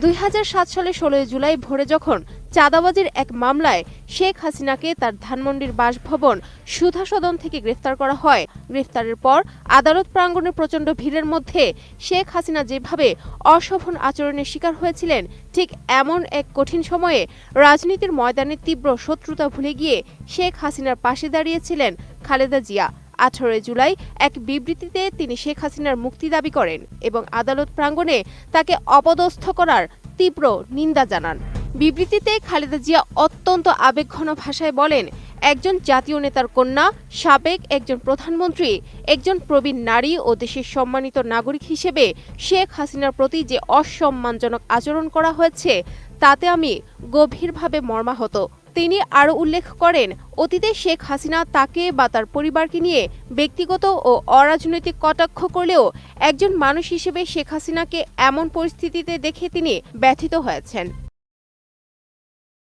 দুই সালে ষোলোই জুলাই ভোরে যখন চাঁদাবাজির এক মামলায় শেখ হাসিনাকে তার ধানমন্ডির বাসভবন সুধা সদন থেকে গ্রেফতার করা হয়, গ্রেফতারের পর আদালত প্রাঙ্গণে প্রচণ্ড ভিড়ের মধ্যে শেখ হাসিনা যেভাবে অশোভন আচরণের শিকার হয়েছিলেন, ঠিক এমন এক কঠিন সময়ে রাজনীতির ময়দানে তীব্র শত্রুতা ভুলে গিয়ে শেখ হাসিনার পাশে দাঁড়িয়েছিলেন খালেদা জিয়া। আঠারোই জুলাই এক বিবৃতিতে তিনি শেখ হাসিনার মুক্তি দাবি করেন এবং আদালত প্রাঙ্গণে তাকে অপদস্থ করার তীব্র নিন্দা জানান। বিবৃতিতে খালেদা জিয়া অত্যন্ত আবেগঘন ভাষায় বলেন, একজন জাতীয় নেতার কন্যা, সাবেক একজন প্রধানমন্ত্রী, একজন প্রবীণ নারী ও দেশের সম্মানিত নাগরিক হিসেবে শেখ হাসিনার প্রতি যে অসম্মানজনক আচরণ করা হয়েছে, তাতে আমি গভীরভাবে মর্মাহত। তিনি আরও উল্লেখ করেন, অতীতে শেখ হাসিনা তাকে বা তার পরিবারকে নিয়ে ব্যক্তিগত ও অরাজনৈতিক কটাক্ষ করলেও একজন মানুষ হিসেবে শেখ হাসিনাকে এমন পরিস্থিতিতে দেখে তিনি ব্যথিত হয়েছেন।